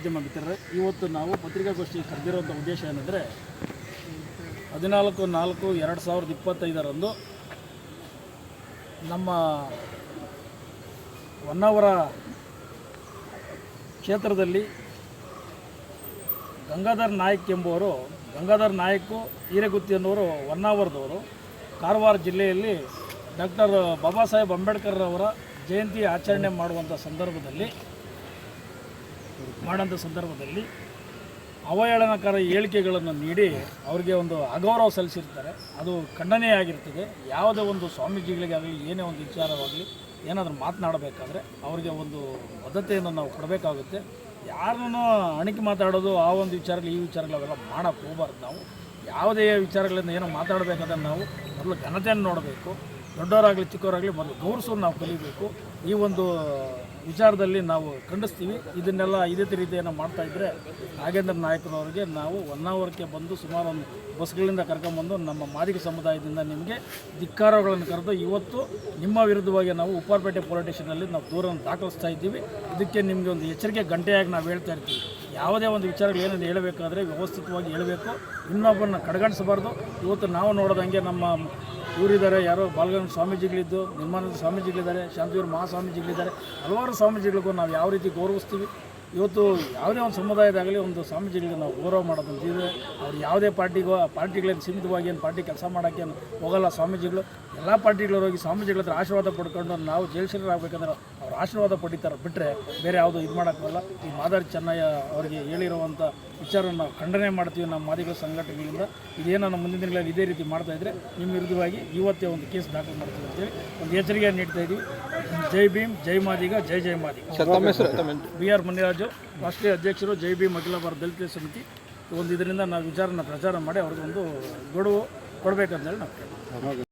ಮಾಧ್ಯಮ ಮಿತ್ರರೇ ಇವತ್ತು ನಾವು ಪತ್ರಿಕಾಗೋಷ್ಠಿ ಕರೆದಿರುವಂಥ ಉದ್ದೇಶ ಏನಂದರೆ, ಹದಿನಾಲ್ಕು ನಾಲ್ಕು ಎರಡು ಸಾವಿರದ ಇಪ್ಪತ್ತೈದರಂದು ನಮ್ಮ ಹೊನ್ನಾವರ ಕ್ಷೇತ್ರದಲ್ಲಿ ಗಂಗಾಧರ್ ನಾಯಕ್ ಎಂಬುವರು, ಗಂಗಾಧರ್ ನಾಯಕ್ ಹಿರೇಗುತ್ತಿ ಅನ್ನೋರು ಹೊನ್ನಾವರದವರು. ಕಾರವಾರ ಜಿಲ್ಲೆಯಲ್ಲಿ ಡಾಕ್ಟರ್ ಬಾಬಾ ಸಾಹೇಬ್ ಅಂಬೇಡ್ಕರ್ ಅವರ ಜಯಂತಿ ಆಚರಣೆ ಮಾಡುವಂಥ ಸಂದರ್ಭದಲ್ಲಿ ಮಾಡೋಂಥ ಸಂದರ್ಭದಲ್ಲಿ ಅವಹೇಳನಕಾರ ಹೇಳಿಕೆಗಳನ್ನು ನೀಡಿ ಅವರಿಗೆ ಒಂದು ಅಗೌರವ ಸಲ್ಲಿಸಿರ್ತಾರೆ. ಅದು ಖಂಡನೆಯಾಗಿರ್ತದೆ ಯಾವುದೇ ಒಂದು ಸ್ವಾಮೀಜಿಗಳಿಗಾಗಲಿ ಏನೇ ಒಂದು ವಿಚಾರವಾಗಲಿ, ಏನಾದರೂ ಮಾತನಾಡಬೇಕಾದ್ರೆ ಅವರಿಗೆ ಒಂದು ಬದ್ಧತೆಯನ್ನು ನಾವು ಕೊಡಬೇಕಾಗುತ್ತೆ. ಯಾರನ್ನು ಅಣಿಕೆ ಮಾತಾಡೋದು, ಆ ಒಂದು ವಿಚಾರಗಳು, ಈ ವಿಚಾರಗಳು ಅವೆಲ್ಲ ಮಾಡೋಕ್ಕೆ ಹೋಗ್ಬಾರ್ದು ನಾವು. ಯಾವುದೇ ವಿಚಾರಗಳಿಂದ ಏನೋ ಮಾತಾಡಬೇಕಾದ್ರೆ ನಾವು ಮೊದಲು ಘನತೆಯನ್ನು ನೋಡಬೇಕು. ದೊಡ್ಡವರಾಗಲಿ, ಚಿಕ್ಕವರಾಗಲಿ ಮೊದಲು ಗೌರವಿಸೋದು ನಾವು ಕಲಿಬೇಕು. ಈ ಒಂದು ವಿಚಾರದಲ್ಲಿ ನಾವು ಖಂಡಿಸ್ತೀವಿ. ಇದನ್ನೆಲ್ಲ ಇದೇ ರೀತಿಯನ್ನು ಮಾಡ್ತಾ ಇದ್ದರೆ ನಾಗೇಂದ್ರ ನಾಯಕರವರಿಗೆ ನಾವು ಅವರ್ಗೆ ಬಂದು ಸುಮಾರು ಒಂದು ಬಸ್ಗಳಿಂದ ಕರ್ಕೊಂಬಂದು ನಮ್ಮ ಮಾದಿಗ ಸಮುದಾಯದಿಂದ ನಿಮಗೆ ಧಿಕ್ಕಾರಗಳನ್ನು ಕರೆದು ಇವತ್ತು ನಿಮ್ಮ ವಿರುದ್ಧವಾಗಿ ನಾವು ಉಪ್ಪಾರಪೇಟೆ ಪೊಲೀಸ್ ಸ್ಟೇಷನಲ್ಲಿ ನಾವು ದೂರನ್ನು ದಾಖಲಿಸ್ತಾ ಇದ್ದೀವಿ. ಇದಕ್ಕೆ ನಿಮಗೆ ಒಂದು ಎಚ್ಚರಿಕೆ, ಗಂಟೆಯಾಗಿ ನಾವು ಹೇಳ್ತಾ ಇರ್ತೀವಿ. ಯಾವುದೇ ಒಂದು ವಿಚಾರಗಳು ಏನೇನು ಹೇಳಬೇಕಾದ್ರೆ ವ್ಯವಸ್ಥಿತವಾಗಿ ಹೇಳಬೇಕು. ಇನ್ನೊಬ್ಬರನ್ನ ಕಡೆಗಣಿಸಬಾರ್ದು. ಇವತ್ತು ನಾವು ನೋಡೋದಂಗೆ ನಮ್ಮ ಇವರಿದ್ದಾರೆ ಯಾರೋ ಬಾಲಗಂಗ ಸ್ವಾಮೀಜಿಗಳಿದ್ದು ನಿರ್ಮಾಣದ ಸ್ವಾಮೀಜಿಗಳಿದ್ದಾರೆ ಶಾಂತಿಯೂರು ಮಹಾಸ್ವಾಮೀಜಿಗಳಿದ್ದಾರೆ ಹಲವಾರು ಸ್ವಾಮೀಜಿಗಳಿಗೂ ನಾವು ಯಾವ ರೀತಿ ಗೌರವಿಸ್ತೀವಿ? ಇವತ್ತು ಯಾವುದೇ ಒಂದು ಸಮುದಾಯದಾಗಲಿ ಒಂದು ಸ್ವಾಮೀಜಿಗಳಿಗೆ ನಾವು ಗೌರವ ಮಾಡೋದು ಇದೆ ಅವ್ರು ಯಾವುದೇ ಪಾರ್ಟಿಗೋ ಪಾರ್ಟಿಗಳೇನು ಸೀಮಿತವಾಗಿ ಏನು ಪಾರ್ಟಿ ಕೆಲಸ ಮಾಡೋಕ್ಕೆ ಹೋಗಲ್ಲ ಸ್ವಾಮೀಜಿಗಳು. ಎಲ್ಲ ಪಾರ್ಟಿಗಳು ಹೋಗಿ ಸ್ವಾಮೀಜಿಗಳ ಹತ್ರ ಆಶೀರ್ವಾದ ಪಡ್ಕೊಂಡು ನಾವು ಜಯಶೀಲರಾಗಬೇಕಂದ್ರೆ ಅವ್ರು ಆಶೀರ್ವಾದ ಪಡಿತಾರೆ. ಬಿಟ್ಟರೆ ಬೇರೆ ಯಾವುದೂ ಇದು ಮಾಡೋಕ್ಕಲ್ಲ ಈ ಮಾದರಿ ಚೆನ್ನಯ್ಯ ಅವರಿಗೆ ಹೇಳಿರುವಂಥ ವಿಚಾರವನ್ನು ನಾವು ಖಂಡನೆ ಮಾಡ್ತೀವಿ ನಮ್ಮ ಮಾದಿಗಳ ಸಂಘಟನೆಗಳಿಂದ. ಇದೇನೋ ನಮ್ಮ ಮುಂದಿನ ದಿನಗಳಲ್ಲಿ ಇದೇ ರೀತಿ ಮಾಡ್ತಾ ಇದ್ದರೆ ನಿಮ್ಮ ವಿರುದ್ಧವಾಗಿ ಇವತ್ತೇ ಒಂದು ಕೇಸ್ ದಾಖಲು ಮಾಡ್ತೀವಿ ಅಂತೇಳಿ ಒಂದು ಎಚ್ಚರಿಕೆಯನ್ನು ನೀಡ್ತಾ ಇದ್ದೀವಿ ಜೈ ಭೀಮ್ ಜೈ ಮಾದಿಗ ಜೈ ಜೈ ಮಾದಿಗ. ಬಿ ಆರ್ ಮುನಿರಾಜು ರಾಷ್ಟ್ರೀಯ ಅಧ್ಯಕ್ಷರು ಜೈ ಬಿ ಮಗಿಲಬಾರ್ ದಲಿತ ಸಮಿತಿ. ಒಂದು ಇದರಿಂದ ನಾವು ವಿಚಾರನ ಪ್ರಚಾರ ಮಾಡಿ ಅವ್ರಿಗೆ ಒಂದು ಗಡುವು ಕೊಡಬೇಕಂತೇಳಿ ನಾವು